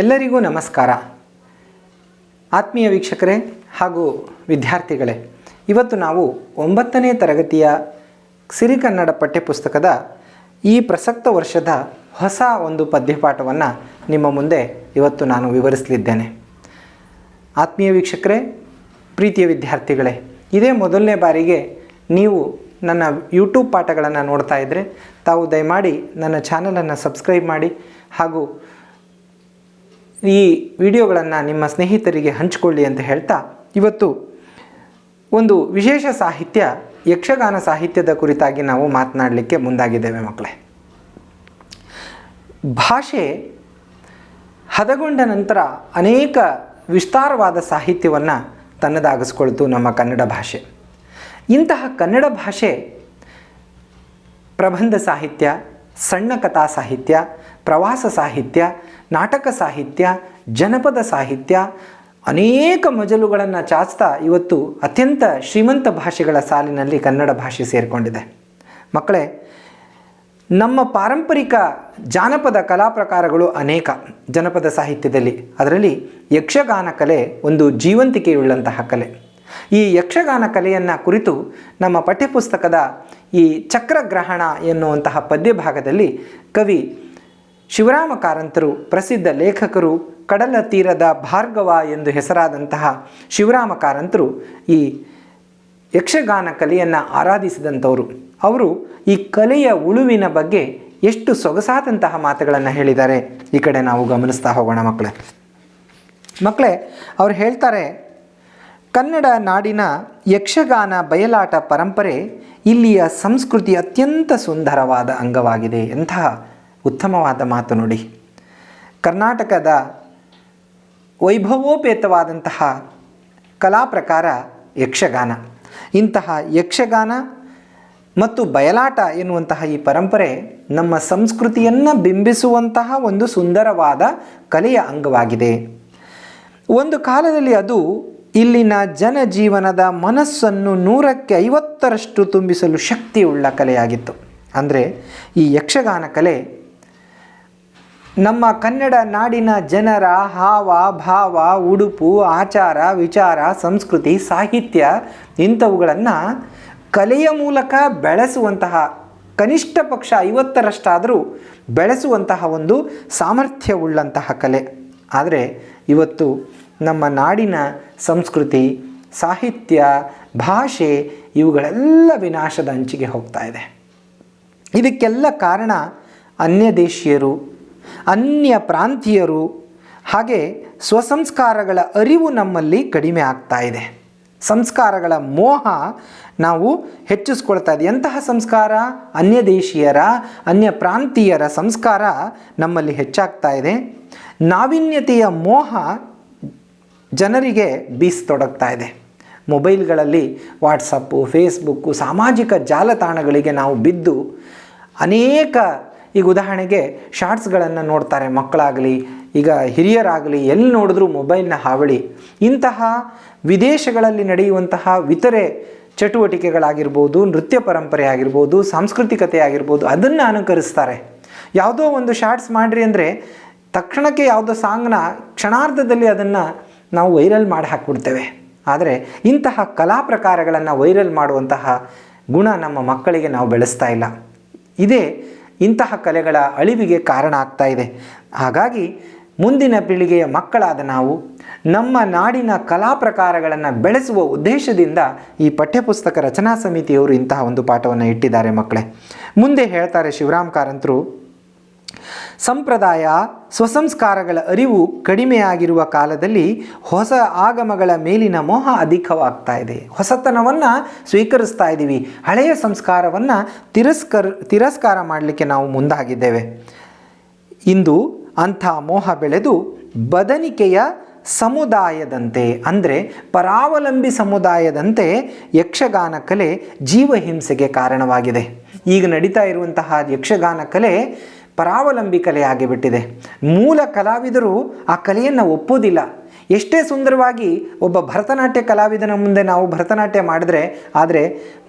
ಎಲ್ಲರಿಗೂ ನಮಸ್ಕಾರ. ಆತ್ಮೀಯ ವೀಕ್ಷಕರೇ ಹಾಗೂ ವಿದ್ಯಾರ್ಥಿಗಳೇ, ಇವತ್ತು ನಾವು ಒಂಬತ್ತನೇ ತರಗತಿಯ ಸಿರಿಕನ್ನಡ ಪಠ್ಯಪುಸ್ತಕದ ಈ ಪ್ರಸಕ್ತ ವರ್ಷದ ಹೊಸ ಒಂದು ಪದ್ಯಪಾಠವನ್ನು ನಿಮ್ಮ ಮುಂದೆ ಇವತ್ತು ನಾನು ವಿವರಿಸಲಿದ್ದೇನೆ. ಆತ್ಮೀಯ ವೀಕ್ಷಕರೇ, ಪ್ರೀತಿಯ ವಿದ್ಯಾರ್ಥಿಗಳೇ, ಇದೇ ಮೊದಲನೇ ಬಾರಿಗೆ ನೀವು ನನ್ನ ಯೂಟ್ಯೂಬ್ ಪಾಠಗಳನ್ನು ನೋಡ್ತಾ ಇದ್ದರೆ ತಾವು ದಯಮಾಡಿ ನನ್ನ ಚಾನಲನ್ನು ಸಬ್ಸ್ಕ್ರೈಬ್ ಮಾಡಿ ಹಾಗೂ ಈ ವಿಡಿಯೋಗಳನ್ನು ನಿಮ್ಮ ಸ್ನೇಹಿತರಿಗೆ ಹಂಚಿಕೊಳ್ಳಿ ಅಂತ ಹೇಳ್ತಾ ಇವತ್ತು ಒಂದು ವಿಶೇಷ ಸಾಹಿತ್ಯ, ಯಕ್ಷಗಾನ ಸಾಹಿತ್ಯದ ಕುರಿತಾಗಿ ನಾವು ಮಾತನಾಡಲಿಕ್ಕೆ ಮುಂದಾಗಿದ್ದೇವೆ ಮಕ್ಕಳೇ. ಭಾಷೆ ಹದಗೊಂಡ ನಂತರ ಅನೇಕ ವಿಸ್ತಾರವಾದ ಸಾಹಿತ್ಯವನ್ನು ತನ್ನದಾಗಿಸ್ಕೊಳ್ತು ನಮ್ಮ ಕನ್ನಡ ಭಾಷೆ. ಇಂತಹ ಕನ್ನಡ ಭಾಷೆ ಪ್ರಬಂಧ ಸಾಹಿತ್ಯ, ಸಣ್ಣ ಕಥಾ ಸಾಹಿತ್ಯ, ಪ್ರವಾಸ ಸಾಹಿತ್ಯ ನಾಟಕ ಸಾಹಿತ್ಯ, ಜನಪದ ಸಾಹಿತ್ಯ, ಅನೇಕ ಮಜಲುಗಳನ್ನು ಚಾಚ್ತಾ ಇವತ್ತು ಅತ್ಯಂತ ಶ್ರೀಮಂತ ಭಾಷೆಗಳ ಸಾಲಿನಲ್ಲಿ ಕನ್ನಡ ಭಾಷೆ ಸೇರಿಕೊಂಡಿದೆ. ಮಕ್ಕಳೇ, ನಮ್ಮ ಪಾರಂಪರಿಕ ಜಾನಪದ ಕಲಾ ಪ್ರಕಾರಗಳು ಅನೇಕ ಜನಪದ ಸಾಹಿತ್ಯದಲ್ಲಿ. ಅದರಲ್ಲಿ ಯಕ್ಷಗಾನ ಕಲೆ ಒಂದು ಜೀವಂತಿಕೆಯುಳ್ಳಂತಹ ಕಲೆ. ಈ ಯಕ್ಷಗಾನ ಕಲೆಯನ್ನು ಕುರಿತು ನಮ್ಮ ಪಠ್ಯಪುಸ್ತಕದ ಈ ಚಕ್ರಗ್ರಹಣ ಎನ್ನುವಂತಹ ಪದ್ಯಭಾಗದಲ್ಲಿ ಕವಿ ಶಿವರಾಮ ಕಾರಂತರು ಪ್ರಸಿದ್ಧ ಲೇಖಕರು ಕಡಲ ತೀರದ ಭಾರ್ಗವ ಎಂದು ಹೆಸರಾದಂತಹ ಶಿವರಾಮ ಕಾರಂತರು ಈ ಯಕ್ಷಗಾನ ಕಲೆಯನ್ನು ಆರಾಧಿಸಿದಂಥವರು. ಅವರು ಈ ಕಲೆಯ ಉಳುವಿನ ಬಗ್ಗೆ ಎಷ್ಟು ಸೊಗಸಾದಂತಹ ಮಾತುಗಳನ್ನು ಹೇಳಿದ್ದಾರೆ. ಈ ಕಡೆ ನಾವು ಗಮನಿಸ್ತಾ ಹೋಗೋಣ ಮಕ್ಕಳೇ. ಮಕ್ಕಳೇ, ಅವ್ರು ಹೇಳ್ತಾರೆ, ಕನ್ನಡ ನಾಡಿನ ಯಕ್ಷಗಾನ ಬಯಲಾಟ ಪರಂಪರೆ ಇಲ್ಲಿಯ ಸಂಸ್ಕೃತಿ ಅತ್ಯಂತ ಸುಂದರವಾದ ಅಂಗವಾಗಿದೆ ಎಂತಹ ಉತ್ತಮವಾದ ಮಾತು ನೋಡಿ. ಕರ್ನಾಟಕದ ವೈಭವೋಪೇತವಾದಂತಹ ಕಲಾ ಪ್ರಕಾರ ಯಕ್ಷಗಾನ. ಇಂತಹ ಯಕ್ಷಗಾನ ಮತ್ತು ಬಯಲಾಟ ಎನ್ನುವಂತಹ ಈ ಪರಂಪರೆ ನಮ್ಮ ಸಂಸ್ಕೃತಿಯನ್ನು ಬಿಂಬಿಸುವಂತಹ ಒಂದು ಸುಂದರವಾದ ಕಲೆಯ ಅಂಗವಾಗಿದೆ. ಒಂದು ಕಾಲದಲ್ಲಿ ಅದು ಇಲ್ಲಿನ ಜನಜೀವನದ ಮನಸ್ಸನ್ನು ನೂರಕ್ಕೆ ಐವತ್ತರಷ್ಟು ತುಂಬಿಸಲು ಶಕ್ತಿಯುಳ್ಳ ಕಲೆಯಾಗಿತ್ತು. ಅಂದರೆ ಈ ಯಕ್ಷಗಾನ ಕಲೆ ನಮ್ಮ ಕನ್ನಡ ನಾಡಿನ ಜನರ ಹಾವ, ಭಾವ, ಉಡುಪು, ಆಚಾರ, ವಿಚಾರ, ಸಂಸ್ಕೃತಿ, ಸಾಹಿತ್ಯ ಇಂಥವುಗಳನ್ನು ಕಲೆಯ ಮೂಲಕ ಬೆಳೆಸುವಂತಹ ಕನಿಷ್ಠ ಪಕ್ಷ ಐವತ್ತರಷ್ಟಾದರೂ ಬೆಳೆಸುವಂತಹ ಒಂದು ಸಾಮರ್ಥ್ಯವುಳ್ಳಂತಹ ಕಲೆ. ಆದರೆ ಇವತ್ತು ನಮ್ಮ ನಾಡಿನ ಸಂಸ್ಕೃತಿ, ಸಾಹಿತ್ಯ, ಭಾಷೆ ಇವುಗಳೆಲ್ಲ ವಿನಾಶದ ಅಂಚಿಗೆ ಹೋಗ್ತಾ ಇದೆ. ಇದಕ್ಕೆಲ್ಲ ಕಾರಣ ಅನ್ಯ ದೇಶೀಯರು ಅನ್ಯ ಪ್ರಾಂತೀಯರು ಹಾಗೆ ಸ್ವಸಂಸ್ಕಾರಗಳ ಅರಿವು ನಮ್ಮಲ್ಲಿ ಕಡಿಮೆ ಆಗ್ತಾ ಇದೆ. ಸಂಸ್ಕಾರಗಳ ಮೋಹ ನಾವು ಹೆಚ್ಚಿಸ್ಕೊಳ್ತಾ ಇದೆ. ಎಂತಹ ಸಂಸ್ಕಾರ? ಅನ್ಯ ದೇಶೀಯರ, ಅನ್ಯ ಪ್ರಾಂತೀಯರ ಸಂಸ್ಕಾರ ನಮ್ಮಲ್ಲಿ ಹೆಚ್ಚಾಗ್ತಾ ಇದೆ. ನಾವೀನ್ಯತೆಯ ಮೋಹ ಜನರಿಗೆ ಬೀಸ್ತೊಡಗ್ತಾ ಇದೆ. ಮೊಬೈಲ್ಗಳಲ್ಲಿ ವಾಟ್ಸಪ್ಪು, ಫೇಸ್ಬುಕ್ಕು, ಸಾಮಾಜಿಕ ಜಾಲತಾಣಗಳಿಗೆ ನಾವು ಬಿದ್ದು ಅನೇಕ ಈಗ ಉದಾಹರಣೆಗೆ ಶಾರ್ಟ್ಸ್ಗಳನ್ನು ನೋಡ್ತಾರೆ ಮಕ್ಕಳಾಗಲಿ, ಈಗ ಹಿರಿಯರಾಗಲಿ, ಎಲ್ಲಿ ನೋಡಿದ್ರೂ ಮೊಬೈಲ್ನ ಹಾವಳಿ. ಇಂತಹ ವಿದೇಶಗಳಲ್ಲಿ ನಡೆಯುವಂತಹ ಇತರೆ ಚಟುವಟಿಕೆಗಳಾಗಿರ್ಬೋದು, ನೃತ್ಯ ಪರಂಪರೆ ಆಗಿರ್ಬೋದು, ಸಾಂಸ್ಕೃತಿಕತೆ ಆಗಿರ್ಬೋದು, ಅದನ್ನು ಅನುಕರಿಸ್ತಾರೆ. ಯಾವುದೋ ಒಂದು ಶಾರ್ಟ್ಸ್ ಮಾಡಿರಿ ಅಂದರೆ ತಕ್ಷಣಕ್ಕೆ ಯಾವುದೋ ಸಾಂಗ್ನ ಕ್ಷಣಾರ್ಧದಲ್ಲಿ ಅದನ್ನು ನಾವು ವೈರಲ್ ಮಾಡಿ ಹಾಕ್ಬಿಡ್ತೇವೆ. ಆದರೆ ಇಂತಹ ಕಲಾ ಪ್ರಕಾರಗಳನ್ನು ವೈರಲ್ ಮಾಡುವಂತಹ ಗುಣ ನಮ್ಮ ಮಕ್ಕಳಿಗೆ ನಾವು ಬೆಳೆಸ್ತಾ ಇಲ್ಲ. ಇದೇ ಇಂತಹ ಕಲೆಗಳ ಅಳಿವಿಗೆ ಕಾರಣ ಆಗ್ತಾ ಇದೆ. ಹಾಗಾಗಿ ಮುಂದಿನ ಪೀಳಿಗೆಯ ಮಕ್ಕಳಾದ ನಾವು ನಮ್ಮ ನಾಡಿನ ಕಲಾ ಪ್ರಕಾರಗಳನ್ನು ಬೆಳೆಸುವ ಉದ್ದೇಶದಿಂದ ಈ ಪಠ್ಯಪುಸ್ತಕ ರಚನಾ ಸಮಿತಿಯವರು ಇಂತಹ ಒಂದು ಪಾಠವನ್ನು ಇಟ್ಟಿದ್ದಾರೆ ಮಕ್ಕಳೇ. ಮುಂದೆ ಹೇಳ್ತಾರೆ ಶಿವರಾಮ್ ಕಾರಂತರು ಸಂಪ್ರದಾಯ, ಸ್ವಸಂಸ್ಕಾರಗಳ ಅರಿವು ಕಡಿಮೆಯಾಗಿರುವ ಕಾಲದಲ್ಲಿ ಹೊಸ ಆಗಮಗಳ ಮೇಲಿನ ಮೋಹ ಅಧಿಕವಾಗ್ತಾ ಇದೆ. ಹೊಸತನವನ್ನು ಸ್ವೀಕರಿಸ್ತಾ ಇದ್ದೀವಿ ಹಳೆಯ ಸಂಸ್ಕಾರವನ್ನು ತಿರಸ್ಕರ್, ತಿರಸ್ಕಾರ ಮಾಡಲಿಕ್ಕೆ ನಾವು ಮುಂದಾಗಿದ್ದೇವೆ. ಇಂದು ಅಂಥ ಮೋಹ ಬೆಳೆದು ಬದನಿಕೆಯ ಸಮುದಾಯದಂತೆ ಅಂದರೆ ಪರಾವಲಂಬಿ ಸಮುದಾಯದಂತೆ ಯಕ್ಷಗಾನ ಕಲೆ ಜೀವಹಿಂಸೆಗೆ ಕಾರಣವಾಗಿದೆ. ಈಗ ನಡೀತಾ ಇರುವಂತಹ ಯಕ್ಷಗಾನ ಕಲೆ ಪರಾವಲಂಬಿ ಕಲೆಯಾಗಿಬಿಟ್ಟಿದೆ ಮೂಲ ಕಲಾವಿದರು ಆ ಕಲೆಯನ್ನು ಒಪ್ಪೋದಿಲ್ಲ. ಎಷ್ಟೇ ಸುಂದರವಾಗಿ ಒಬ್ಬ ಭರತನಾಟ್ಯ ಕಲಾವಿದನ ಮುಂದೆ ನಾವು ಭರತನಾಟ್ಯ ಮಾಡಿದ್ರೆ, ಆದರೆ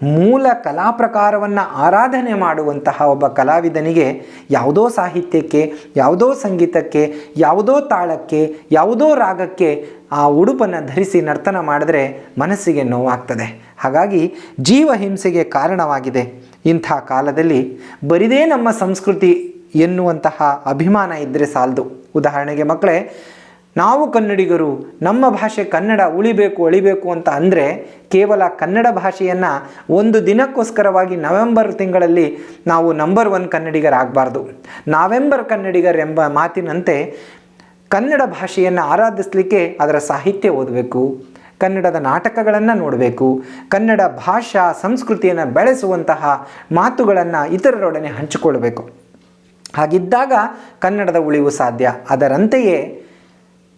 ಮೂಲ ಕಲಾ ಪ್ರಕಾರವನ್ನು ಆರಾಧನೆ ಮಾಡುವಂತಹ ಒಬ್ಬ ಕಲಾವಿದನಿಗೆ ಯಾವುದೋ ಸಾಹಿತ್ಯಕ್ಕೆ, ಯಾವುದೋ ಸಂಗೀತಕ್ಕೆ, ಯಾವುದೋ ತಾಳಕ್ಕೆ, ಯಾವುದೋ ರಾಗಕ್ಕೆ ಆ ಉಡುಪನ್ನು ಧರಿಸಿ ನರ್ತನ ಮಾಡಿದ್ರೆ ಮನಸ್ಸಿಗೆ ನೋವಾಗ್ತದೆ. ಹಾಗಾಗಿ ಜೀವ ಹಿಂಸೆಗೆ ಕಾರಣವಾಗಿದೆ ಇಂಥ ಕಾಲದಲ್ಲಿ. ಬರಿದೇ ನಮ್ಮ ಸಂಸ್ಕೃತಿ ಎನ್ನುವಂತಹ ಅಭಿಮಾನ ಇದ್ದರೆ ಸಾಲದು. ಉದಾಹರಣೆಗೆ ಮಕ್ಕಳೇ, ನಾವು ಕನ್ನಡಿಗರು, ನಮ್ಮ ಭಾಷೆ ಕನ್ನಡ ಉಳಿಬೇಕು, ಅಳಿಬೇಕು ಅಂತ ಅಂದರೆ ಕೇವಲ ಕನ್ನಡ ಭಾಷೆಯನ್ನು ಒಂದು ದಿನಕ್ಕೋಸ್ಕರವಾಗಿ ನವೆಂಬರ್ ತಿಂಗಳಲ್ಲಿ ನಾವು ನಂಬರ್ ಒನ್ ಕನ್ನಡಿಗರಾಗಬಾರ್ದು. ನಾವೆಂಬರ್ ಕನ್ನಡಿಗರೆಂಬ ಮಾತಿನಂತೆ ಕನ್ನಡ ಭಾಷೆಯನ್ನು ಆರಾಧಿಸಲಿಕ್ಕೆ ಅದರ ಸಾಹಿತ್ಯ ಓದಬೇಕು, ಕನ್ನಡದ ನಾಟಕಗಳನ್ನು ನೋಡಬೇಕು, ಕನ್ನಡ ಭಾಷಾ ಸಂಸ್ಕೃತಿಯನ್ನು ಬೆಳೆಸುವಂತಹ ಮಾತುಗಳನ್ನು ಇತರರೊಡನೆ ಹಂಚಿಕೊಳ್ಬೇಕು. ಹಾಗಿದ್ದಾಗ ಕನ್ನಡದ ಉಳಿವು ಸಾಧ್ಯ. ಅದರಂತೆಯೇ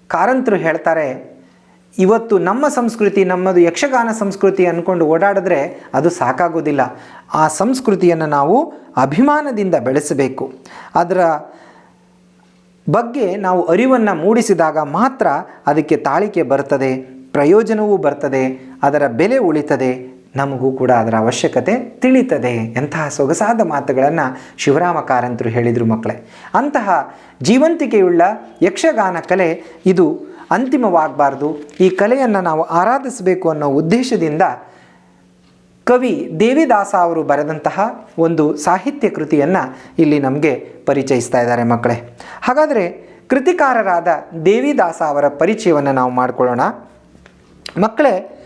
ಕಾರಂತರು ಹೇಳ್ತಾರೆ, ಇವತ್ತು ನಮ್ಮ ಸಂಸ್ಕೃತಿ ನಮ್ಮದು ಯಕ್ಷಗಾನ ಸಂಸ್ಕೃತಿ ಅಂದ್ಕೊಂಡು ಓಡಾಡಿದ್ರೆ ಅದು ಸಾಕಾಗೋದಿಲ್ಲ. ಆ ಸಂಸ್ಕೃತಿಯನ್ನು ನಾವು ಅಭಿಮಾನದಿಂದ ಬೆಳೆಸಬೇಕು. ಅದರ ಬಗ್ಗೆ ನಾವು ಅರಿವನ್ನು ಮೂಡಿಸಿದಾಗ ಮಾತ್ರ ಅದಕ್ಕೆ ತಾಳಿಕೆ ಬರ್ತದೆ, ಪ್ರಯೋಜನವೂ ಬರ್ತದೆ, ಅದರ ಬೆಲೆ ಉಳಿತದೆ ನಮಗೂ ಕೂಡ ಅದರ ಅವಶ್ಯಕತೆ ತಿಳಿತದೆ. ಎಂತಹ ಸೊಗಸಾದ ಮಾತುಗಳನ್ನು ಶಿವರಾಮ ಕಾರಂತರು ಹೇಳಿದರು ಮಕ್ಕಳೇ. ಅಂತಹ ಜೀವಂತಿಕೆಯುಳ್ಳ ಯಕ್ಷಗಾನ ಕಲೆ ಇದು ಅಂತಿಮವಾಗಬಾರ್ದು. ಈ ಕಲೆಯನ್ನು ನಾವು ಆರಾಧಿಸಬೇಕು ಅನ್ನೋ ಉದ್ದೇಶದಿಂದ ಕವಿ ದೇವಿದಾಸ ಅವರು ಬರೆದಂತಹ ಒಂದು ಸಾಹಿತ್ಯ ಕೃತಿಯನ್ನು ಇಲ್ಲಿ ನಮಗೆ ಪರಿಚಯಿಸ್ತಾ ಇದ್ದಾರೆ ಮಕ್ಕಳೇ. ಹಾಗಾದರೆ ಕೃತಿಕಾರರಾದ ದೇವಿದಾಸ ಅವರ ಪರಿಚಯವನ್ನು ನಾವು ಮಾಡಿಕೊಳ್ಳೋಣ. ಮಕ್ಕಳೇ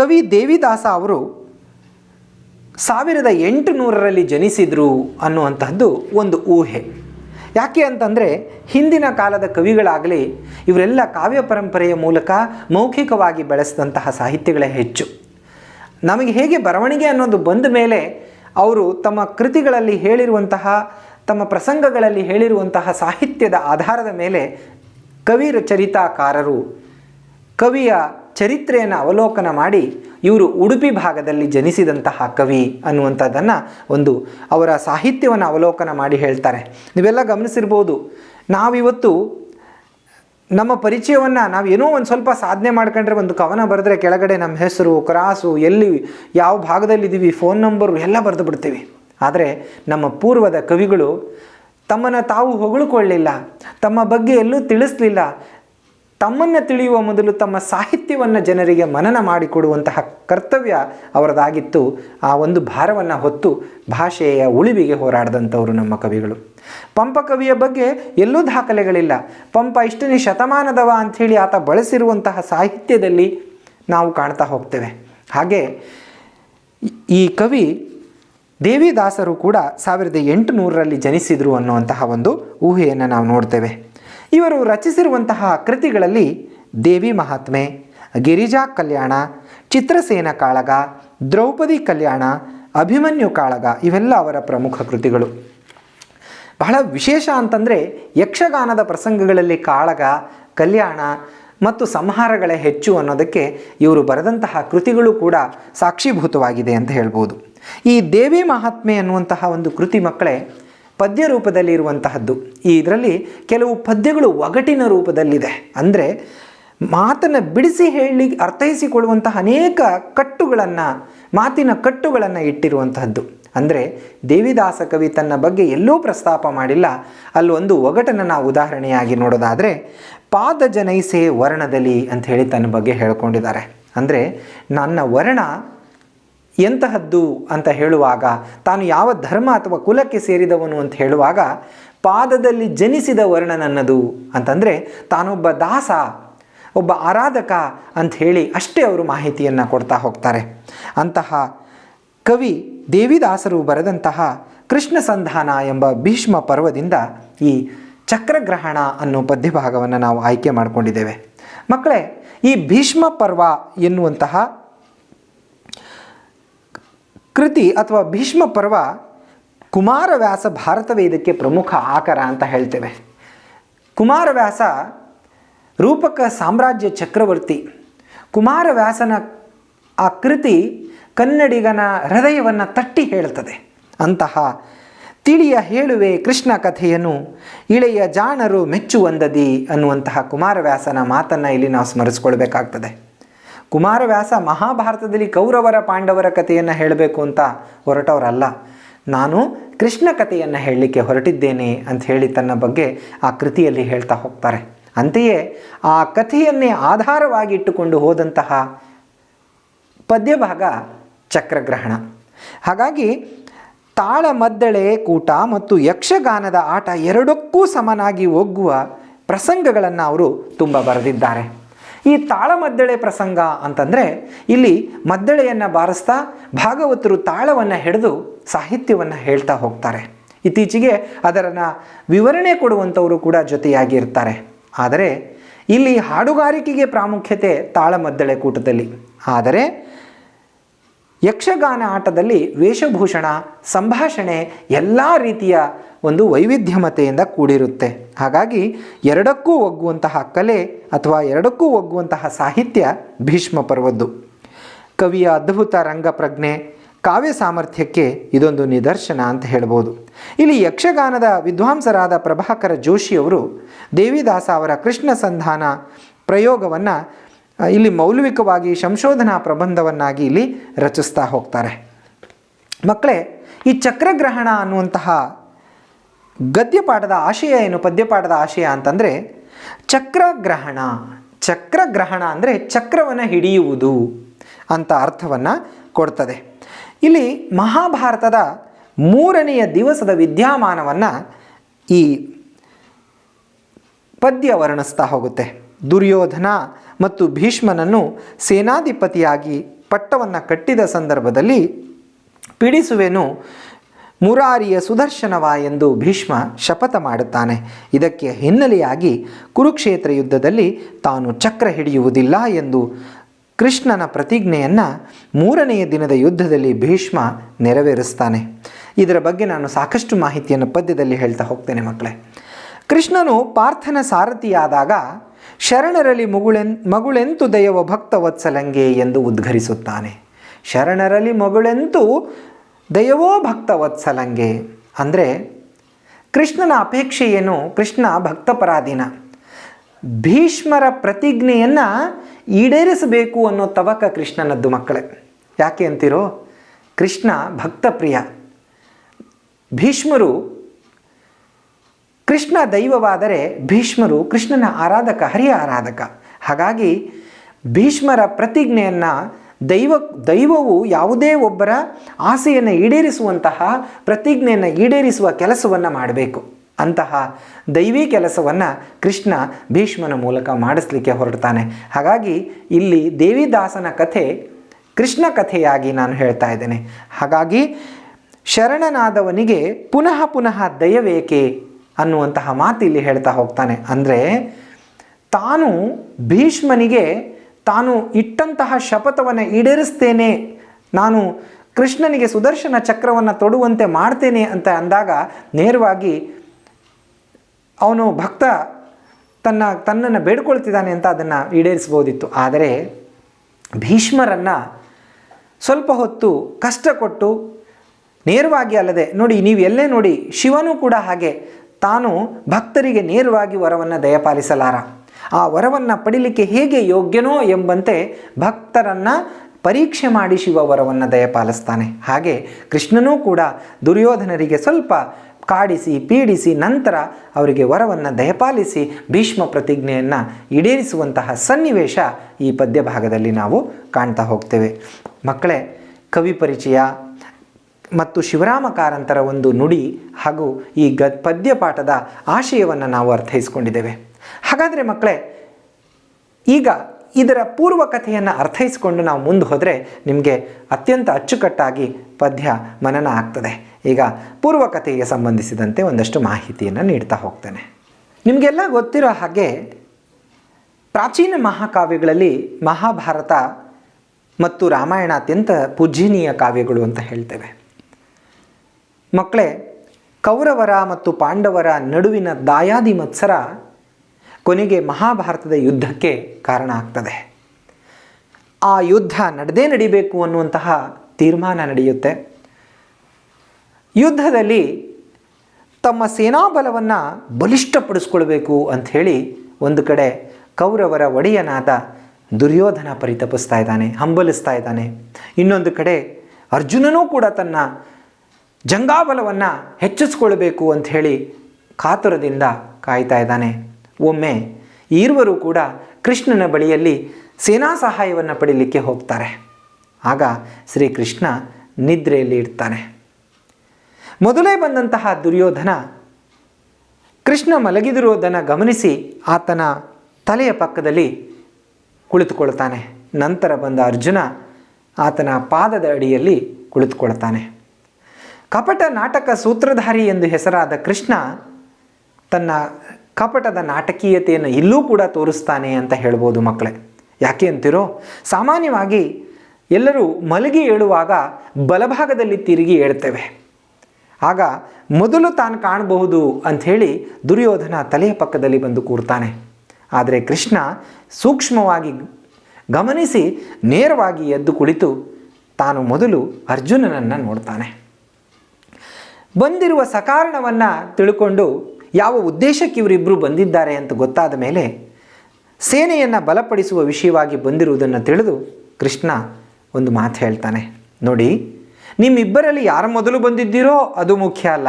ಕವಿ ದೇವಿದಾಸ ಅವರು ಸಾವಿರದ ಎಂಟುನೂರರಲ್ಲಿ ಜನಿಸಿದರು ಅನ್ನುವಂತಹದ್ದು ಒಂದು ಊಹೆ. ಯಾಕೆ ಅಂತಂದರೆ ಹಿಂದಿನ ಕಾಲದ ಕವಿಗಳಾಗಲಿ ಇವರೆಲ್ಲ ಕಾವ್ಯ ಪರಂಪರೆಯ ಮೂಲಕ ಮೌಖಿಕವಾಗಿ ಬೆಳೆಸಿದಂತಹ ಸಾಹಿತ್ಯಗಳೇ ಹೆಚ್ಚು. ನಮಗೆ ಹೇಗೆ ಬರವಣಿಗೆ ಅನ್ನೋದು ಬಂದ ಮೇಲೆ ಅವರು ತಮ್ಮ ಕೃತಿಗಳಲ್ಲಿ ಹೇಳಿರುವಂತಹ, ತಮ್ಮ ಪ್ರಸಂಗಗಳಲ್ಲಿ ಹೇಳಿರುವಂತಹ ಸಾಹಿತ್ಯದ ಆಧಾರದ ಮೇಲೆ ಕವಿರ ಚರಿತಾಕಾರರು ಕವಿಯ ಚರಿತ್ರೆಯನ್ನು ಅವಲೋಕನ ಮಾಡಿ ಇವರು ಉಡುಪಿ ಭಾಗದಲ್ಲಿ ಜನಿಸಿದಂತಹ ಕವಿ ಅನ್ನುವಂಥದ್ದನ್ನು ಒಂದು ಅವರ ಸಾಹಿತ್ಯವನ್ನು ಅವಲೋಕನ ಮಾಡಿ ಹೇಳ್ತಾರೆ. ನೀವೆಲ್ಲ ಗಮನಿಸಿರ್ಬೋದು, ನಾವಿವತ್ತು ನಮ್ಮ ಪರಿಚಯವನ್ನು ನಾವು ಏನೋ ಒಂದು ಸ್ವಲ್ಪ ಸಾಧನೆ ಮಾಡ್ಕೊಂಡ್ರೆ ಒಂದು ಕವನ ಬರೆದ್ರೆ ಕೆಳಗಡೆ ನಮ್ಮ ಹೆಸರು, ಕ್ರಾಸು, ಎಲ್ಲಿ, ಯಾವ ಭಾಗದಲ್ಲಿದ್ದೀವಿ ಫೋನ್ ನಂಬರು ಎಲ್ಲ ಬರೆದು ಬಿಡ್ತೀವಿ. ಆದರೆ ನಮ್ಮ ಪೂರ್ವದ ಕವಿಗಳು ತಮ್ಮನ್ನು ತಾವು ಹೊಗಳ್ಕೊಳ್ಳಿಲ್ಲ, ತಮ್ಮ ಬಗ್ಗೆ ಎಲ್ಲೂ ತಿಳಿಸ್ಲಿಲ್ಲ ತಮ್ಮನ್ನು ತಿಳಿಯುವ ಮೊದಲು ತಮ್ಮ ಸಾಹಿತ್ಯವನ್ನು ಜನರಿಗೆ ಮನನ ಮಾಡಿಕೊಡುವಂತಹ ಕರ್ತವ್ಯ ಅವರದಾಗಿತ್ತು. ಆ ಒಂದು ಭಾರವನ್ನು ಹೊತ್ತು ಭಾಷೆಯ ಉಳಿವಿಗೆ ಹೋರಾಡಿದಂಥವರು ನಮ್ಮ ಕವಿಗಳು. ಪಂಪ ಕವಿಯ ಬಗ್ಗೆ ಎಲ್ಲೂ ದಾಖಲೆಗಳಿಲ್ಲ. ಪಂಪ ಇಷ್ಟನೇ ಶತಮಾನದವ ಅಂಥೇಳಿ ಆತ ಬಳಸಿರುವಂತಹ ಸಾಹಿತ್ಯದಲ್ಲಿ ನಾವು ಕಾಣ್ತಾ ಹೋಗ್ತೇವೆ. ಹಾಗೆ ಈ ಕವಿ ದೇವಿದಾಸರು ಕೂಡ ಸಾವಿರದ ಎಂಟುನೂರರಲ್ಲಿ ಜನಿಸಿದರು ಅನ್ನುವಂತಹ ಒಂದು ಊಹೆಯನ್ನು ನಾವು ನೋಡ್ತೇವೆ. ಇವರು ರಚಿಸಿರುವಂತಹ ಕೃತಿಗಳಲ್ಲಿ ದೇವಿ ಮಹಾತ್ಮೆ, ಗಿರಿಜಾ ಕಲ್ಯಾಣ, ಚಿತ್ರಸೇನ ಕಾಳಗ, ದ್ರೌಪದಿ ಕಲ್ಯಾಣ, ಅಭಿಮನ್ಯು ಕಾಳಗ ಇವೆಲ್ಲ ಅವರ ಪ್ರಮುಖ ಕೃತಿಗಳು. ಬಹಳ ವಿಶೇಷ ಅಂತಂದರೆ ಯಕ್ಷಗಾನದ ಪ್ರಸಂಗಗಳಲ್ಲಿ ಕಾಳಗ, ಕಲ್ಯಾಣ ಮತ್ತು ಸಂಹಾರಗಳೇ ಹೆಚ್ಚು ಅನ್ನೋದಕ್ಕೆ ಇವರು ಬರೆದಂತಹ ಕೃತಿಗಳು ಕೂಡ ಸಾಕ್ಷೀಭೂತವಾಗಿದೆ ಅಂತ ಹೇಳ್ಬೋದು. ಈ ದೇವಿ ಮಹಾತ್ಮೆ ಅನ್ನುವಂತಹ ಒಂದು ಕೃತಿ ಮಕ್ಕಳೇ ಪದ್ಯ ರೂಪದಲ್ಲಿ ಇರುವಂತಹದ್ದು ಈ ಇದರಲ್ಲಿ ಕೆಲವು ಪದ್ಯಗಳು ಒಗಟಿನ ರೂಪದಲ್ಲಿದೆ. ಅಂದರೆ ಮಾತನ್ನು ಬಿಡಿಸಿ ಹೇಳಿ ಅರ್ಥೈಸಿಕೊಳ್ಳುವಂತಹ ಅನೇಕ ಕಟ್ಟುಗಳನ್ನು, ಮಾತಿನ ಕಟ್ಟುಗಳನ್ನು ಇಟ್ಟಿರುವಂತಹದ್ದು. ಅಂದರೆ ದೇವಿದಾಸ ಕವಿ ತನ್ನ ಬಗ್ಗೆ ಎಲ್ಲೂ ಪ್ರಸ್ತಾಪ ಮಾಡಿಲ್ಲ. ಅಲ್ಲೊಂದು ಒಗಟನ್ನು ನಾವು ಉದಾಹರಣೆಯಾಗಿ ನೋಡೋದಾದರೆ, ಪಾದ ಜನೈಸೆ ವರ್ಣದಲ್ಲಿ ಹೇಳಿ ತನ್ನ ಬಗ್ಗೆ ಹೇಳ್ಕೊಂಡಿದ್ದಾರೆ. ಅಂದರೆ ನನ್ನ ವರ್ಣ ಎಂತಹದ್ದು ಅಂತ ಹೇಳುವಾಗ, ತಾನು ಯಾವ ಧರ್ಮ ಅಥವಾ ಕುಲಕ್ಕೆ ಸೇರಿದವನು ಅಂತ ಹೇಳುವಾಗ, ಪಾದದಲ್ಲಿ ಜನಿಸಿದ ವರ್ಣ ನನ್ನದು ಅಂತಂದರೆ, ತಾನೊಬ್ಬ ದಾಸ, ಒಬ್ಬ ಆರಾಧಕ ಅಂತ ಹೇಳಿ ಅಷ್ಟೇ ಅವರು ಮಾಹಿತಿಯನ್ನು ಕೊಡ್ತಾ ಹೋಗ್ತಾರೆ. ಅಂತಹ ಕವಿ ದೇವಿದಾಸರು ಬರೆದಂತಹ ಕೃಷ್ಣ ಸಂಧಾನ ಎಂಬ ಭೀಷ್ಮ ಪರ್ವದಿಂದ ಈ ಚಕ್ರಗ್ರಹಣ ಅನ್ನೋ ಪದ್ಯಭಾಗವನ್ನು ನಾವು ಆಯ್ಕೆ ಮಾಡಿಕೊಂಡಿದ್ದೇವೆ. ಮಕ್ಕಳೇ, ಈ ಭೀಷ್ಮ ಪರ್ವ ಎನ್ನುವಂತಹ ಕೃತಿ ಅಥವಾ ಭೀಷ್ಮ ಪರ್ವ ಕುಮಾರವ್ಯಾಸ ಭಾರತವೇ ಇದಕ್ಕೆ ಪ್ರಮುಖ ಆಕರ ಅಂತ ಹೇಳ್ತೇವೆ. ಕುಮಾರವ್ಯಾಸ ರೂಪಕ ಸಾಮ್ರಾಜ್ಯ ಚಕ್ರವರ್ತಿ. ಕುಮಾರವ್ಯಾಸನ ಆ ಕೃತಿ ಕನ್ನಡಿಗನ ಹೃದಯವನ್ನು ತಟ್ಟಿ ಹೇಳ್ತದೆ. ಅಂತಹ ತಿಳಿಯ ಹೇಳುವೆ ಕೃಷ್ಣ ಕಥೆಯನ್ನು ಇಳೆಯ ಜಾಣರು ಮೆಚ್ಚುವಂದದಿ ಅನ್ನುವಂತಹ ಕುಮಾರವ್ಯಾಸನ ಮಾತನ್ನು ಇಲ್ಲಿ ನಾವು ಸ್ಮರಿಸ್ಕೊಳ್ಬೇಕಾಗ್ತದೆ. ಕುಮಾರವ್ಯಾಸ ಮಹಾಭಾರತದಲ್ಲಿ ಕೌರವರ ಪಾಂಡವರ ಕಥೆಯನ್ನು ಹೇಳಬೇಕು ಅಂತ ಹೊರಟವರಲ್ಲ. ನಾನು ಕೃಷ್ಣ ಕಥೆಯನ್ನು ಹೇಳಲಿಕ್ಕೆ ಹೊರಟಿದ್ದೇನೆ ಅಂತ ಹೇಳಿ ತನ್ನ ಬಗ್ಗೆ ಆ ಕೃತಿಯಲ್ಲಿ ಹೇಳ್ತಾ ಹೋಗ್ತಾರೆ. ಅಂತೆಯೇ ಆ ಕಥೆಯನ್ನೇ ಆಧಾರವಾಗಿ ಇಟ್ಟುಕೊಂಡು ಹೋದಂತಹ ಪದ್ಯಭಾಗ ಚಕ್ರಗ್ರಹಣ. ಹಾಗಾಗಿ ತಾಳ ಮದ್ದಳೆ ಕೂಟ ಮತ್ತು ಯಕ್ಷಗಾನದ ಆಟ ಎರಡಕ್ಕೂ ಸಮನಾಗಿ ಒಗ್ಗುವ ಪ್ರಸಂಗಗಳನ್ನು ಅವರು ತುಂಬ ಬರೆದಿದ್ದಾರೆ. ಈ ತಾಳಮದ್ದಳೆ ಪ್ರಸಂಗ ಅಂತಂದರೆ ಇಲ್ಲಿ ಮದ್ದಳೆಯನ್ನು ಬಾರಿಸ್ತಾ ಭಾಗವತರು ತಾಳವನ್ನು ಹಿಡಿದು ಸಾಹಿತ್ಯವನ್ನು ಹೇಳ್ತಾ ಹೋಗ್ತಾರೆ. ಇತ್ತೀಚೆಗೆ ಅದರನ್ನು ವಿವರಣೆ ಕೊಡುವಂಥವರು ಕೂಡ ಜೊತೆಯಾಗಿ ಇರ್ತಾರೆ ಆದರೆ ಇಲ್ಲಿ ಹಾಡುಗಾರಿಕೆಗೆ ಪ್ರಾಮುಖ್ಯತೆ ತಾಳಮದ್ದಳೆ ಕೂಟದಲ್ಲಿ. ಆದರೆ ಯಕ್ಷಗಾನ ಆಟದಲ್ಲಿ ವೇಷಭೂಷಣ, ಸಂಭಾಷಣೆ ಎಲ್ಲ ರೀತಿಯ ಒಂದು ವೈವಿಧ್ಯಮತೆಯಿಂದ ಕೂಡಿರುತ್ತೆ. ಹಾಗಾಗಿ ಎರಡಕ್ಕೂ ಒಗ್ಗುವಂತಹ ಕಲೆ ಅಥವಾ ಎರಡಕ್ಕೂ ಒಗ್ಗುವಂತಹ ಸಾಹಿತ್ಯ ಭೀಷ್ಮ ಪರ್ವದ್ದು. ಕವಿಯ ಅದ್ಭುತ ರಂಗಪ್ರಜ್ಞೆ, ಕಾವ್ಯ ಸಾಮರ್ಥ್ಯಕ್ಕೆ ಇದೊಂದು ನಿದರ್ಶನ ಅಂತ ಹೇಳ್ಬೋದು. ಇಲ್ಲಿ ಯಕ್ಷಗಾನದ ವಿದ್ವಾಂಸರಾದ ಪ್ರಭಾಕರ ಜೋಶಿಯವರು ದೇವಿದಾಸ ಅವರ ಕೃಷ್ಣ ಸಂಧಾನ ಪ್ರಯೋಗವನ್ನು ಇಲ್ಲಿ ಮೌಲ್ವಿಕವಾಗಿ ಸಂಶೋಧನಾ ಪ್ರಬಂಧವನ್ನಾಗಿ ಇಲ್ಲಿ ರಚಿಸ್ತಾ ಹೋಗ್ತಾರೆ. ಮಕ್ಕಳೇ, ಈ ಚಕ್ರಗ್ರಹಣ ಅನ್ನುವಂತಹ ಗದ್ಯಪಾಠದ ಆಶಯ ಏನು, ಪದ್ಯಪಾಠದ ಆಶಯ ಅಂತಂದರೆ, ಚಕ್ರಗ್ರಹಣ ಚಕ್ರಗ್ರಹಣ ಅಂದರೆ ಚಕ್ರವನ್ನು ಹಿಡಿಯುವುದು ಅಂತ ಅರ್ಥವನ್ನು ಕೊಡ್ತದೆ. ಇಲ್ಲಿ ಮಹಾಭಾರತದ ಮೂರನೆಯ ದಿವಸದ ವಿದ್ಯಮಾನವನ್ನು ಈ ಪದ್ಯ ವರ್ಣಿಸ್ತಾ ಹೋಗುತ್ತೆ. ದುರ್ಯೋಧನ ಮತ್ತು ಭೀಷ್ಮನನ್ನು ಸೇನಾಧಿಪತಿಯಾಗಿ ಪಟ್ಟವನ್ನು ಕಟ್ಟಿದ ಸಂದರ್ಭದಲ್ಲಿ ಪೀಡಿಸುವೆನು ಮುರಾರಿಯ ಸುದರ್ಶನವ ಎಂದು ಭೀಷ್ಮ ಶಪಥ ಮಾಡುತ್ತಾನೆ. ಇದಕ್ಕೆ ಹಿನ್ನೆಲೆಯಾಗಿ ಕುರುಕ್ಷೇತ್ರ ಯುದ್ಧದಲ್ಲಿ ತಾನು ಚಕ್ರ ಹಿಡಿಯುವುದಿಲ್ಲ ಎಂದು ಕೃಷ್ಣನ ಪ್ರತಿಜ್ಞೆಯನ್ನು ಮೂರನೆಯ ದಿನದ ಯುದ್ಧದಲ್ಲಿ ಭೀಷ್ಮ ನೆರವೇರಿಸ್ತಾನೆ. ಇದರ ಬಗ್ಗೆ ನಾನು ಸಾಕಷ್ಟು ಮಾಹಿತಿಯನ್ನು ಪದ್ಯದಲ್ಲಿ ಹೇಳ್ತಾ ಹೋಗ್ತೇನೆ ಮಕ್ಕಳೇ. ಕೃಷ್ಣನು ಪಾರ್ಥನ ಸಾರಥಿಯಾದಾಗ ಶರಣರಲ್ಲಿ ಮಗುಳೆನ್, ಮಗುಳೆಂತು ದಯವ ಭಕ್ತ ವತ್ಸಲಂಗೆ ಎಂದು ಉದ್ಘರಿಸುತ್ತಾನೆ. ಶರಣರಲ್ಲಿ ಮಗುಳೆಂತು ದಯವೋ ಭಕ್ತ ವತ್ಸಲಂಗೆ. ಅಂದರೆ ಕೃಷ್ಣನ ಅಪೇಕ್ಷೆ ಏನು? ಕೃಷ್ಣ ಭಕ್ತಪರಾಧೀನ. ಭೀಷ್ಮರ ಪ್ರತಿಜ್ಞೆಯನ್ನು ಈಡೇರಿಸಬೇಕು ಅನ್ನೋ ತವಕ ಕೃಷ್ಣನದ್ದು ಮಕ್ಕಳೇ. ಯಾಕೆ ಅಂತೀರೋ? ಕೃಷ್ಣ ಭಕ್ತಪ್ರಿಯ. ಭೀಷ್ಮರು ಕೃಷ್ಣ ದೈವವಾದರೆ ಭೀಷ್ಮರು ಕೃಷ್ಣನ ಆರಾಧಕ, ಹರಿಯ ಆರಾಧಕ. ಹಾಗಾಗಿ ಭೀಷ್ಮರ ಪ್ರತಿಜ್ಞೆಯನ್ನು ದೈವ, ದೈವವು ಯಾವುದೇ ಒಬ್ಬರ ಆಸೆಯನ್ನು ಈಡೇರಿಸುವಂತಹ, ಪ್ರತಿಜ್ಞೆಯನ್ನು ಈಡೇರಿಸುವ ಕೆಲಸವನ್ನು ಮಾಡಬೇಕು. ಅಂತಹ ದೈವಿ ಕೆಲಸವನ್ನು ಕೃಷ್ಣ ಭೀಷ್ಮನ ಮೂಲಕ ಮಾಡಿಸ್ಲಿಕ್ಕೆ ಹೊರಡ್ತಾನೆ. ಹಾಗಾಗಿ ಇಲ್ಲಿ ದೇವಿದಾಸನ ಕಥೆ ಕೃಷ್ಣ ಕಥೆಯಾಗಿ ನಾನು ಹೇಳ್ತಾ ಇದ್ದೇನೆ. ಹಾಗಾಗಿ ಶರಣನಾದವನಿಗೆ ಪುನಃ ಪುನಃ ದಯವೇಕೆ? ಅನ್ನುವಂತಹ ಮಾತು ಇಲ್ಲಿ ಹೇಳ್ತಾ ಹೋಗ್ತಾನೆ. ಅಂದರೆ ತಾನು ಭೀಷ್ಮನಿಗೆ ತಾನು ಇಟ್ಟಂತಹ ಶಪಥವನ್ನು ಈಡೇರಿಸ್ತೇನೆ, ನಾನು ಕೃಷ್ಣನಿಗೆ ಸುದರ್ಶನ ಚಕ್ರವನ್ನು ತೊಡುವಂತೆ ಮಾಡ್ತೇನೆ ಅಂತ ಅಂದಾಗ ನೇರವಾಗಿ ಅವನು ಭಕ್ತ ತನ್ನ ತನ್ನನ್ನು ಬೇಡ್ಕೊಳ್ತಿದ್ದಾನೆ ಅಂತ ಅದನ್ನು ಈಡೇರಿಸ್ಬೋದಿತ್ತು ಆದರೆ ಭೀಷ್ಮರನ್ನು ಸ್ವಲ್ಪ ಹೊತ್ತು ಕಷ್ಟ ಕೊಟ್ಟು ನೇರವಾಗಿ ಅಲ್ಲದೆ ನೋಡಿ, ನೀವು ಎಲ್ಲೇ ನೋಡಿ, ಶಿವನೂ ಕೂಡ ಹಾಗೆ ತಾನು ಭಕ್ತರಿಗೆ ನೇರವಾಗಿ ವರವನ್ನು ದಯಪಾಲಿಸಲಾರ. ಆ ವರವನ್ನು ಪಡಿಲಿಕ್ಕೆ ಹೇಗೆ ಯೋಗ್ಯನೋ ಎಂಬಂತೆ ಭಕ್ತರನ್ನು ಪರೀಕ್ಷೆ ಮಾಡಿ ಶಿವ ವರವನ್ನು ದಯಪಾಲಿಸ್ತಾನೆ. ಹಾಗೆ ಕೃಷ್ಣನೂ ಕೂಡ ದುರ್ಯೋಧನರಿಗೆ ಸ್ವಲ್ಪ ಕಾಡಿಸಿ, ಪೀಡಿಸಿ, ನಂತರ ಅವರಿಗೆ ವರವನ್ನು ದಯಪಾಲಿಸಿ ಭೀಷ್ಮ ಪ್ರತಿಜ್ಞೆಯನ್ನು ಈಡೇರಿಸುವಂತಹ ಸನ್ನಿವೇಶ ಈ ಪದ್ಯ ಭಾಗದಲ್ಲಿ ನಾವು ಕಾಣ್ತಾ ಹೋಗ್ತೇವೆ. ಮಕ್ಕಳೇ, ಕವಿ ಪರಿಚಯ ಮತ್ತು ಶಿವರಾಮ ಕಾರಂತರ ಒಂದು ನುಡಿ ಹಾಗೂ ಈ ಗ ಪದ್ಯಪಾಠದ ಆಶಯವನ್ನು ನಾವು ಅರ್ಥೈಸ್ಕೊಂಡಿದ್ದೇವೆ. ಹಾಗಾದರೆ ಮಕ್ಕಳೇ, ಈಗ ಇದರ ಪೂರ್ವ ಕಥೆಯನ್ನು ಅರ್ಥೈಸಿಕೊಂಡು ನಾವು ಮುಂದೆ ಹೋದರೆ ನಿಮಗೆ ಅತ್ಯಂತ ಅಚ್ಚುಕಟ್ಟಾಗಿ ಪದ್ಯ ಮನನ ಆಗ್ತದೆ. ಈಗ ಪೂರ್ವ ಕಥೆಗೆ ಸಂಬಂಧಿಸಿದಂತೆ ಒಂದಷ್ಟು ಮಾಹಿತಿಯನ್ನು ನೀಡ್ತಾ ಹೋಗ್ತೇನೆ. ನಿಮಗೆಲ್ಲ ಗೊತ್ತಿರೋ ಹಾಗೆ ಪ್ರಾಚೀನ ಮಹಾಕಾವ್ಯಗಳಲ್ಲಿ ಮಹಾಭಾರತ ಮತ್ತು ರಾಮಾಯಣ ಅತ್ಯಂತ ಪೂಜ್ಯನೀಯ ಕಾವ್ಯಗಳು ಅಂತ ಹೇಳ್ತೇವೆ. ಮಕ್ಕಳೇ, ಕೌರವರ ಮತ್ತು ಪಾಂಡವರ ನಡುವಿನ ದಾಯಾದಿ ಮತ್ಸರ ಕೊನೆಗೆ ಮಹಾಭಾರತದ ಯುದ್ಧಕ್ಕೆ ಕಾರಣ ಆಗ್ತದೆ. ಆ ಯುದ್ಧ ನಡೆದೇ ನಡಿಬೇಕು ಅನ್ನುವಂತಹ ತೀರ್ಮಾನ ನಡೆಯುತ್ತೆ. ಯುದ್ಧದಲ್ಲಿ ತಮ್ಮ ಸೇನಾಬಲವನ್ನು ಬಲಿಷ್ಠಪಡಿಸ್ಕೊಳ್ಬೇಕು ಅಂಥೇಳಿ ಒಂದು ಕಡೆ ಕೌರವರ ಒಡೆಯನಾದ ದುರ್ಯೋಧನ ಪರಿತಪಿಸ್ತಾ ಇದ್ದಾನೆ, ಹಂಬಲಿಸ್ತಾ ಇದ್ದಾನೆ. ಇನ್ನೊಂದು ಕಡೆ ಅರ್ಜುನನೂ ಕೂಡ ತನ್ನ ಜಂಗಾಬಲವನ್ನು ಹೆಚ್ಚಿಸ್ಕೊಳ್ಬೇಕು ಹೇಳಿ ಕಾತುರದಿಂದ ಕಾಯ್ತಾ ಇದ್ದಾನೆ. ಒಮ್ಮೆ ಈರುವರು ಕೂಡ ಕೃಷ್ಣನ ಬಳಿಯಲ್ಲಿ ಸೇನಾ ಸಹಾಯವನ್ನು ಪಡೀಲಿಕ್ಕೆ ಹೋಗ್ತಾರೆ. ಆಗ ಶ್ರೀಕೃಷ್ಣ ನಿದ್ರೆಯಲ್ಲಿ ಇರ್ತಾನೆ. ಮೊದಲೇ ಬಂದಂತಹ ದುರ್ಯೋಧನ ಕೃಷ್ಣ ಮಲಗಿದಿರೋದನ್ನು ಗಮನಿಸಿ ಆತನ ತಲೆಯ ಪಕ್ಕದಲ್ಲಿ ಕುಳಿತುಕೊಳ್ತಾನೆ. ನಂತರ ಬಂದ ಅರ್ಜುನ ಆತನ ಪಾದದ ಅಡಿಯಲ್ಲಿ ಕುಳಿತುಕೊಳ್ತಾನೆ. ಕಪಟ ನಾಟಕ ಸೂತ್ರಧಾರಿ ಎಂದು ಹೆಸರಾದ ಕೃಷ್ಣ ತನ್ನ ಕಪಟದ ನಾಟಕೀಯತೆಯನ್ನು ಇಲ್ಲೂ ಕೂಡ ತೋರಿಸ್ತಾನೆ ಅಂತ ಹೇಳ್ಬೋದು ಮಕ್ಕಳೇ. ಯಾಕೆ ಅಂತಿರೋ? ಸಾಮಾನ್ಯವಾಗಿ ಎಲ್ಲರೂ ಮಲಗಿ ಏಳುವಾಗ ಬಲಭಾಗದಲ್ಲಿ ತಿರುಗಿ ಏಳ್ತೇವೆ. ಆಗ ಮೊದಲು ತಾನು ಕಾಣಬಹುದು ಅಂಥೇಳಿ ದುರ್ಯೋಧನ ತಲೆಯ ಪಕ್ಕದಲ್ಲಿ ಬಂದು ಕೂರ್ತಾನೆ. ಆದರೆ ಕೃಷ್ಣ ಸೂಕ್ಷ್ಮವಾಗಿ ಗಮನಿಸಿ ನೇರವಾಗಿ ಎದ್ದು ಕುಳಿತು ತಾನು ಮೊದಲು ಅರ್ಜುನನನ್ನು ನೋಡ್ತಾನೆ. ಬಂದಿರುವ ಸಕಾರಣವನ್ನು ತಿಳ್ಕೊಂಡು ಯಾವ ಉದ್ದೇಶಕ್ಕೆ ಇವರಿಬ್ಬರು ಬಂದಿದ್ದಾರೆ ಅಂತ ಗೊತ್ತಾದ ಮೇಲೆ ಸೇನೆಯನ್ನು ಬಲಪಡಿಸುವ ವಿಷಯವಾಗಿ ಬಂದಿರುವುದನ್ನು ತಿಳಿದು ಕೃಷ್ಣ ಒಂದು ಮಾತು ಹೇಳ್ತಾನೆ, ನೋಡಿ, ನಿಮ್ಮಿಬ್ಬರಲ್ಲಿ ಯಾರು ಮೊದಲು ಬಂದಿದ್ದೀರೋ ಅದು ಮುಖ್ಯ ಅಲ್ಲ.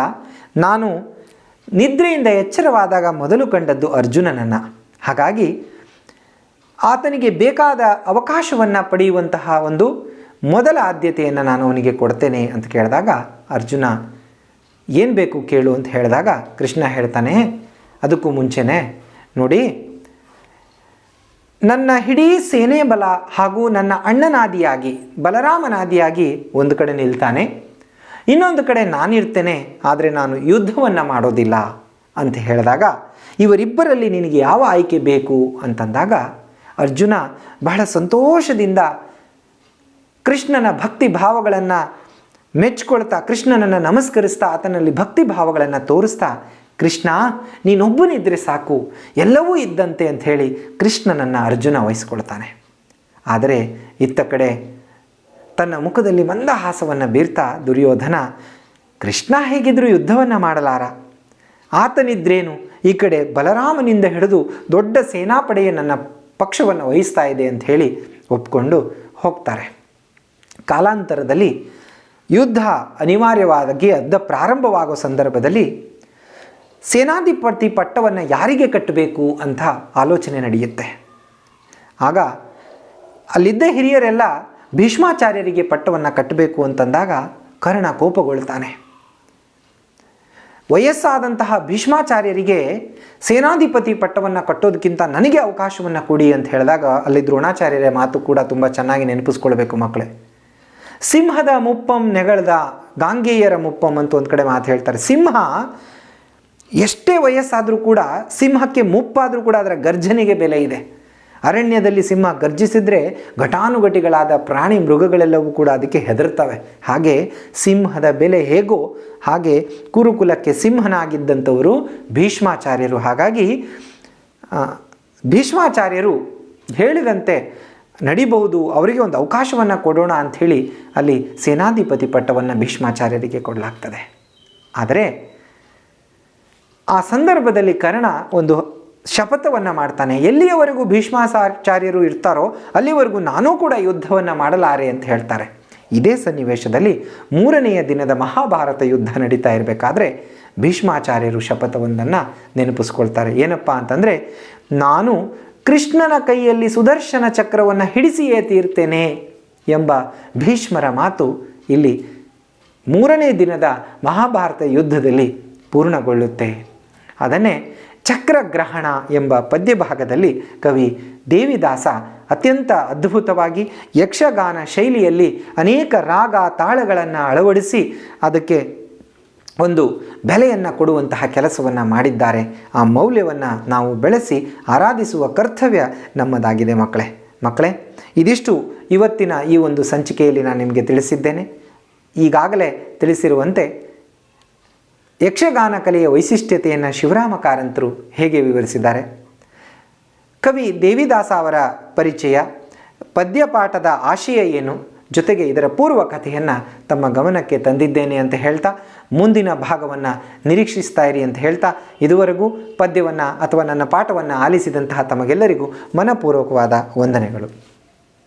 ನಾನು ನಿದ್ರೆಯಿಂದ ಎಚ್ಚರವಾದಾಗ ಮೊದಲು ಕಂಡದ್ದು ಅರ್ಜುನನನ್ನು. ಹಾಗಾಗಿ ಆತನಿಗೆ ಬೇಕಾದ ಅವಕಾಶವನ್ನು ಪಡೆಯುವಂತಹ ಒಂದು ಮೊದಲ ಆದ್ಯತೆಯನ್ನು ನಾನು ಅವನಿಗೆ ಕೊಡ್ತೇನೆ ಅಂತ ಕೇಳಿದಾಗ ಅರ್ಜುನ ಏನು ಬೇಕು ಕೇಳು ಅಂತ ಹೇಳಿದಾಗ ಕೃಷ್ಣ ಹೇಳ್ತಾನೆ, ಅದಕ್ಕೂ ಮುಂಚೆನೇ ನೋಡಿ, ನನ್ನ ಇಡೀ ಸೇನೆ ಬಲ ಹಾಗೂ ನನ್ನ ಅಣ್ಣನಾದಿಯಾಗಿ, ಬಲರಾಮನಾದಿಯಾಗಿ ಒಂದು ಕಡೆ ನಿಲ್ತಾನೆ, ಇನ್ನೊಂದು ಕಡೆ ನಾನಿರ್ತೇನೆ, ಆದರೆ ನಾನು ಯುದ್ಧವನ್ನು ಮಾಡೋದಿಲ್ಲ ಅಂತ ಹೇಳಿದಾಗ, ಇವರಿಬ್ಬರಲ್ಲಿ ನಿನಗೆ ಯಾವ ಆಯ್ಕೆ ಬೇಕು? ಅಂತಂದಾಗ, ಅರ್ಜುನ ಬಹಳ ಸಂತೋಷದಿಂದ ಕೃಷ್ಣನ ಭಕ್ತಿ ಭಾವಗಳನ್ನು ಮೆಚ್ಕೊಳ್ತಾ ಕೃಷ್ಣನನ್ನು ನಮಸ್ಕರಿಸ್ತಾ ಆತನಲ್ಲಿ ಭಕ್ತಿ ಭಾವಗಳನ್ನು ತೋರಿಸ್ತಾ, ಕೃಷ್ಣ ನೀನೊಬ್ಬನಿದ್ದರೆ ಸಾಕು, ಎಲ್ಲವೂ ಇದ್ದಂತೆ ಅಂಥೇಳಿ ಕೃಷ್ಣನನ್ನು ಅರ್ಜುನ ವಹಿಸ್ಕೊಳ್ತಾನೆ. ಆದರೆ ಇತ್ತ ಕಡೆ ತನ್ನ ಮುಖದಲ್ಲಿ ಮಂದಹಾಸವನ್ನು ಬೀರ್ತಾ ದುರ್ಯೋಧನ, ಕೃಷ್ಣ ಹೇಗಿದ್ದರೂ ಯುದ್ಧವನ್ನು ಮಾಡಲಾರ, ಆತನಿದ್ರೇನು? ಈ ಕಡೆ ಬಲರಾಮನಿಂದ ಹಿಡಿದು ದೊಡ್ಡ ಸೇನಾಪಡೆಯ ನನ್ನ ಪಕ್ಷವನ್ನು ವಹಿಸ್ತಾ ಇದೆ ಅಂತ ಹೇಳಿ ಒಪ್ಕೊಂಡು ಹೋಗ್ತಾರೆ. ಕಾಲಾಂತರದಲ್ಲಿ ಯುದ್ಧ ಅನಿವಾರ್ಯವಾಗಿ ಅದ್ದ ಪ್ರಾರಂಭವಾಗೋ ಸಂದರ್ಭದಲ್ಲಿ ಸೇನಾಧಿಪತಿ ಪಟ್ಟವನ್ನು ಯಾರಿಗೆ ಕಟ್ಟಬೇಕು ಅಂತ ಆಲೋಚನೆ ನಡೆಯುತ್ತೆ. ಆಗ ಅಲ್ಲಿದ್ದ ಹಿರಿಯರೆಲ್ಲ ಭೀಷ್ಮಾಚಾರ್ಯರಿಗೆ ಪಟ್ಟವನ್ನು ಕಟ್ಟಬೇಕು ಅಂತಂದಾಗ ಕರ್ಣ ಕೋಪಗೊಳ್ತಾನೆ ವಯಸ್ಸಾದಂತಹ ಭೀಷ್ಮಾಚಾರ್ಯರಿಗೆ ಸೇನಾಧಿಪತಿ ಪಟ್ಟವನ್ನು ಕಟ್ಟೋದಕ್ಕಿಂತ ನನಗೆ ಅವಕಾಶವನ್ನು ಕೊಡಿ ಅಂತ ಹೇಳಿದಾಗ ಅಲ್ಲಿ ದ್ರೋಣಾಚಾರ್ಯರ ಮಾತು ಕೂಡ ತುಂಬ ಚೆನ್ನಾಗಿ ನೆನಪಿಸ್ಕೊಳ್ಬೇಕು ಮಕ್ಕಳೇ. ಸಿಂಹದ ಮುಪ್ಪಂ ನೆಗಳದ ಗಾಂಗೇಯರ ಮುಪ್ಪಂ ಅಂತ ಒಂದು ಕಡೆ ಮಾತು ಹೇಳ್ತಾರೆ. ಸಿಂಹ ಎಷ್ಟೇ ವಯಸ್ಸಾದರೂ ಕೂಡ ಸಿಂಹಕ್ಕೆ ಮುಪ್ಪಾದರೂ ಕೂಡ ಅದರ ಗರ್ಜನೆಗೆ ಬೆಲೆ ಇದೆ. ಅರಣ್ಯದಲ್ಲಿ ಸಿಂಹ ಗರ್ಜಿಸಿದರೆ ಘಟಾನುಘಟಿಗಳಾದ ಪ್ರಾಣಿ ಮೃಗಗಳೆಲ್ಲವೂ ಕೂಡ ಅದಕ್ಕೆ ಹೆದರ್ತವೆ. ಹಾಗೆ ಸಿಂಹದ ಬೆಲೆ ಹೇಗೋ ಹಾಗೆ ಕುರುಕುಲಕ್ಕೆ ಸಿಂಹನಾಗಿದ್ದಂಥವರು ಭೀಷ್ಮಾಚಾರ್ಯರು. ಹಾಗಾಗಿ ಭೀಷ್ಮಾಚಾರ್ಯರು ಹೇಳಿದಂತೆ ನಡಿಬಹುದು, ಅವರಿಗೆ ಒಂದು ಅವಕಾಶವನ್ನು ಕೊಡೋಣ ಅಂಥೇಳಿ ಅಲ್ಲಿ ಸೇನಾಧಿಪತಿ ಪಟ್ಟವನ್ನು ಭೀಷ್ಮಾಚಾರ್ಯರಿಗೆ ಕೊಡಲಾಗ್ತದೆ. ಆದರೆ ಆ ಸಂದರ್ಭದಲ್ಲಿ ಕರ್ಣ ಒಂದು ಶಪಥವನ್ನು ಮಾಡ್ತಾನೆ, ಎಲ್ಲಿಯವರೆಗೂ ಭೀಷ್ಮಾಚಾರ್ಯರು ಇರ್ತಾರೋ ಅಲ್ಲಿವರೆಗೂ ನಾನೂ ಕೂಡ ಯುದ್ಧವನ್ನು ಮಾಡಲಾರೆ ಅಂತ ಹೇಳ್ತಾರೆ. ಇದೇ ಸನ್ನಿವೇಶದಲ್ಲಿ ಮೂರನೆಯ ದಿನದ ಮಹಾಭಾರತ ಯುದ್ಧ ನಡೀತಾ ಇರಬೇಕಾದ್ರೆ ಭೀಷ್ಮಾಚಾರ್ಯರು ಶಪಥವೊಂದನ್ನು ನೆನಪಿಸ್ಕೊಳ್ತಾರೆ. ಏನಪ್ಪ ಅಂತಂದರೆ, ನಾನು ಕೃಷ್ಣನ ಕೈಯಲ್ಲಿ ಸುದರ್ಶನ ಚಕ್ರವನ್ನು ಹಿಡಿಸಿಯೇ ತೀರ್ತೇನೆ ಎಂಬ ಭೀಷ್ಮರ ಮಾತು ಇಲ್ಲಿ ಮೂರನೇ ದಿನದ ಮಹಾಭಾರತ ಯುದ್ಧದಲ್ಲಿ ಪೂರ್ಣಗೊಳ್ಳುತ್ತೆ. ಅದನ್ನೇ ಚಕ್ರಗ್ರಹಣ ಎಂಬ ಪದ್ಯಭಾಗದಲ್ಲಿ ಕವಿ ದೇವಿದಾಸ ಅತ್ಯಂತ ಅದ್ಭುತವಾಗಿ ಯಕ್ಷಗಾನ ಶೈಲಿಯಲ್ಲಿ ಅನೇಕ ರಾಗ ತಾಳಗಳನ್ನು ಅಳವಡಿಸಿ ಅದಕ್ಕೆ ಒಂದು ಬೆಲೆಯನ್ನು ಕೊಡುವಂತಹ ಕೆಲಸವನ್ನು ಮಾಡಿದ್ದಾರೆ. ಆ ಮೌಲ್ಯವನ್ನು ನಾವು ಬೆಳೆಸಿ ಆರಾಧಿಸುವ ಕರ್ತವ್ಯ ನಮ್ಮದಾಗಿದೆ ಮಕ್ಕಳೇ. ಮಕ್ಕಳೇ, ಇದಿಷ್ಟು ಇವತ್ತಿನ ಈ ಒಂದು ಸಂಚಿಕೆಯಲ್ಲಿ ನಾನು ನಿಮಗೆ ತಿಳಿಸಿದ್ದೇನೆ. ಈಗಾಗಲೇ ತಿಳಿಸಿರುವಂತೆ ಯಕ್ಷಗಾನ ಕಲೆಯ ವೈಶಿಷ್ಟ್ಯತೆಯನ್ನು ಶಿವರಾಮ ಕಾರಂತರು ಹೇಗೆ ವಿವರಿಸಿದ್ದಾರೆ? ಕವಿ ದೇವಿದಾಸ ಅವರ ಪರಿಚಯ, ಪದ್ಯಪಾಠದ ಆಶಯ ಏನು? ಜೊತೆಗೆ ಇದರ ಪೂರ್ವ ಕಥೆಯನ್ನು ತಮ್ಮ ಗಮನಕ್ಕೆ ತಂದಿದ್ದೇನೆ ಅಂತ ಹೇಳ್ತಾ, ಮುಂದಿನ ಭಾಗವನ್ನು ನಿರೀಕ್ಷಿಸ್ತಾ ಇರಿ ಅಂತ ಹೇಳ್ತಾ, ಇದುವರೆಗೂ ಪದ್ಯವನ್ನು ಅಥವಾ ನನ್ನ ಪಾಠವನ್ನು ಆಲಿಸಿದಂತಹ ತಮಗೆಲ್ಲರಿಗೂ ಮನಪೂರ್ವಕವಾದ ವಂದನೆಗಳು.